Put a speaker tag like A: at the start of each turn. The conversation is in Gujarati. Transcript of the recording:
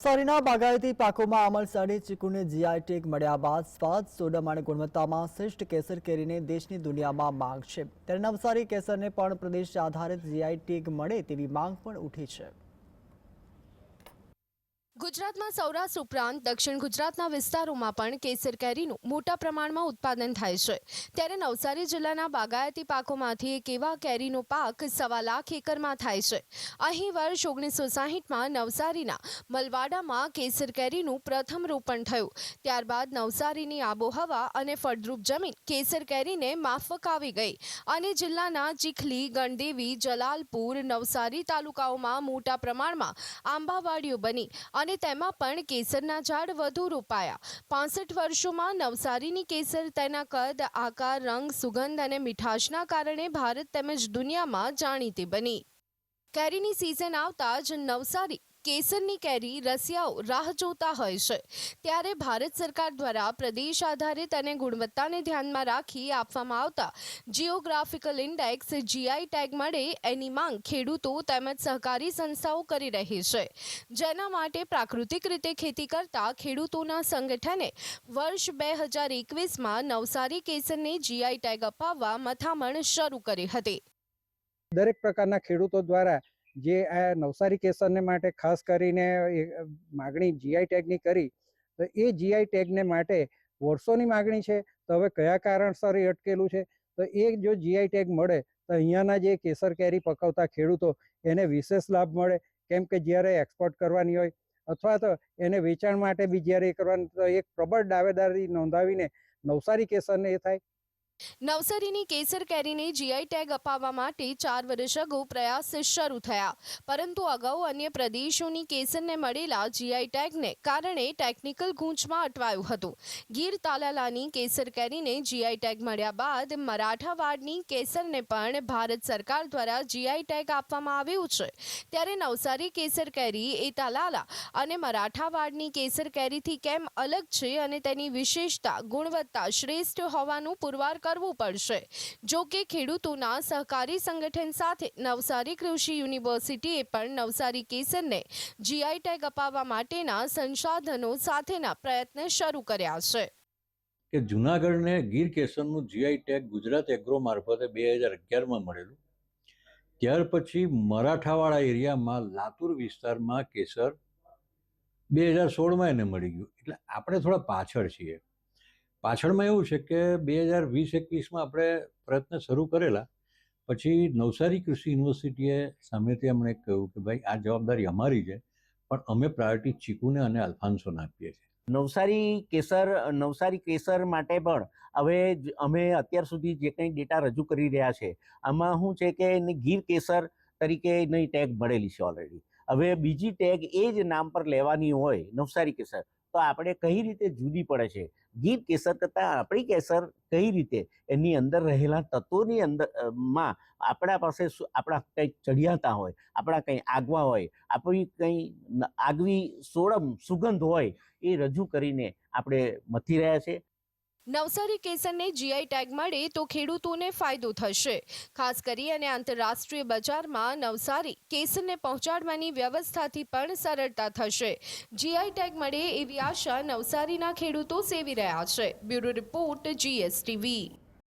A: નવસારીના બાગાયતી પાકોમાં અમલસાડી ચીકુને જીઆઈ ટેગ મળ્યા બાદ સ્વાદ સોડમ અને ગુણવત્તામાં શ્રેષ્ઠ કેસર કેરીને દેશની દુનિયામાં માંગ છે. ત્યારે નવસારી કેસરને પણ પ્રદેશ આધારિત જીઆઈ ટેગ મળે તેવી માંગ પણ ઉઠી છે.
B: ગુજરાતમાં સૌરાષ્ટ્ર ઉપરાંત દક્ષિણ ગુજરાતના વિસ્તારોમાં પણ કેસર કેરીનું મોટા પ્રમાણમાં ઉત્પાદન થાય છે. ત્યારે નવસારી જિલ્લાના બાગાયતી પાકોમાંથી એક એવા કેરીનો પાક સવા લાખ એકરમાં થાય છે. અહીં વર્ષ ઓગણીસો સાહીઠમાં નવસારીના મલવાડામાં કેસર કેરીનું પ્રથમ રોપણ થયું. ત્યારબાદ નવસારીની આબોહવા અને ફળદ્રુપ જમીન કેસર કેરીને માફક આવી ગઈ અને જિલ્લાના ચીખલી, ગણદેવી, જલાલપુર, નવસારી તાલુકાઓમાં મોટા પ્રમાણમાં આંબાવાડીઓ બની અને તેમાં પણ કેસરના ઝાડ વધુ રોપાયા. પાસઠ વર્ષોમાં નવસારીની કેસર, તેના કદ, આકાર, રંગ, સુગંધ અને મીઠાશના કારણે ભારત તેમજ દુનિયામાં જાણીતી બની. કેરીની સિઝન આવતા જ નવસારી કેસરની કેરી રસિયાઓ રાહ જોતા હોય છે. ત્યારે ભારત સરકાર દ્વારા પ્રદેશ આધારિત અને ગુણવત્તાને ધ્યાનમાં રાખી આપવામાં આવતા જીઓગ્રાફિકલ ઇન્ડેક્સ, જીઆઈ ટેગ મળે એની માંગ ખેડૂતો તેમજ સહકારી સંસ્થાઓ કરી રહી છે. જેના માટે પ્રાકૃતિક રીતે ખેતી કરતા ખેડૂતોના સંગઠને વર્ષ બે હજાર એકવીસમાં નવસારી કેસરને જીઆઈ ટેગ અપાવવા મથામણ શરૂ કરી હતી.
C: દરેક પ્રકારના ખેડૂતો દ્વારા જે આ નવસારી કેસરને માટે ખાસ કરીને માગણી જીઆઈ ટેગની કરી, તો એ જીઆઈ ટેગને માટે વર્ષોની માગણી છે. તો હવે કયા કારણસર એ અટકેલું છે? તો એ જો જીઆઈ ટેગ મળે, તો અહીંયાના જે કેસર કેરી પકવતા ખેડૂતો, એને વિશેષ લાભ મળે. કેમ કે જ્યારે એક્સપોર્ટ કરવાની હોય, અથવા તો એને વેચાણ માટે બી જ્યારે એ કરવાનું તો એક પ્રબળ દાવેદારી નોંધાવીને નવસારી કેસરને એ થાય.
B: નવસારીની કેસર કેરીને જીઆઈ ટેગ અપાવવા માટે ચાર વર્ષ અગાઉ પ્રયાસ શરૂ થયા. પરંતુ અગાઉ અન્ય પ્રદેશોની કેસરને મળેલા જીઆઈ ટેગને કારણે ટેકનિકલ ગૂંચમાં અટવાયું હતું. ગીર તાલાલાની કેસર કેરીને જીઆઈ ટેગ મળ્યા બાદ મરાઠાવાડની કેસરને પણ ભારત સરકાર દ્વારા જીઆઈ ટેગ આપવામાં આવ્યું છે. ત્યારે નવસારી કેસર કેરી એ તાલાલા અને મરાઠાવાડની કેસર કેરીથી કેમ અલગ છે અને તેની વિશેષતા, ગુણવત્તા શ્રેષ્ઠ હોવાનું પુરવાર કરવું પડશે. જો કે ખેડૂતોના સહકારી સંગઠન સાથે નવસારી કૃષિ યુનિવર્સિટીએ પણ નવસારી કેસરને જીઆઈ ટેગ અપાવવા માટેના સંસાધનો સાથેના પ્રયત્ન શરૂ કર્યા છે.
D: કે જુનાગઢને ગીર કેસરનું જીઆઈ ટેગ ગુજરાત એગ્રો મારફતે બે હજાર અગિયારમાં મળેલું. ત્યાર પછી મરાઠાવાળા એરિયામાં લાતુર વિસ્તારમાં કેસર બે હજાર સોળમાં એને મળી ગયું. એટલે આપણે થોડા પાછળ છીએ. પાછળમાં એવું છે કે બે હજાર વીસ એકવીસમાં આપણે પ્રયત્ન શરૂ કરેલા. પછી નવસારી કૃષિ યુનિવર્સિટીએ સામેથી અમને કહ્યું કે ભાઈ, આ જવાબદારી અમારી છે, પણ અમે પ્રાયોરિટી ચીકુને અને અલ્ફાન્સોને આપીએ છીએ.
E: નવસારી કેસર નવસારી કેસર માટે પણ હવે અમે અત્યાર સુધી જે કંઈ ડેટા રજૂ કરી રહ્યા છે, આમાં શું છે કે એને ગીર કેસર તરીકે એની ટેગ મળેલી છે ઓલરેડી હવે બીજી ટેગ એ જ નામ પર લેવાની હોય, નવસારી કેસર. તો આપણે કઈ રીતે જુદી પડે છે? ગીર કેસર કરતાં આપણી કેસર કઈ રીતે? એની અંદર રહેલા તત્વોની અંદરમાં આપણા પાસે આપણા કંઈક ચડિયાતા હોય, આપણા કંઈ આગવા હોય, આપણી કંઈ આગવી સોળમ સુગંધ હોય એ રજૂ કરીને આપણે મથી રહ્યા છે.
B: નવસારી કેસરને જીઆઈ ટેગ મળે તો ખેડૂતોને ફાયદો થશે. ખાસ કરી અને આંતરરાષ્ટ્રીય બજારમાં નવસારી કેસરને પહોંચાડવાની વ્યવસ્થાથી પણ સરળતા થશે. જીઆઈ ટેગ મળે એવી આશા નવસારીના ખેડૂતો સેવી રહ્યા છે. Bureau report GSTV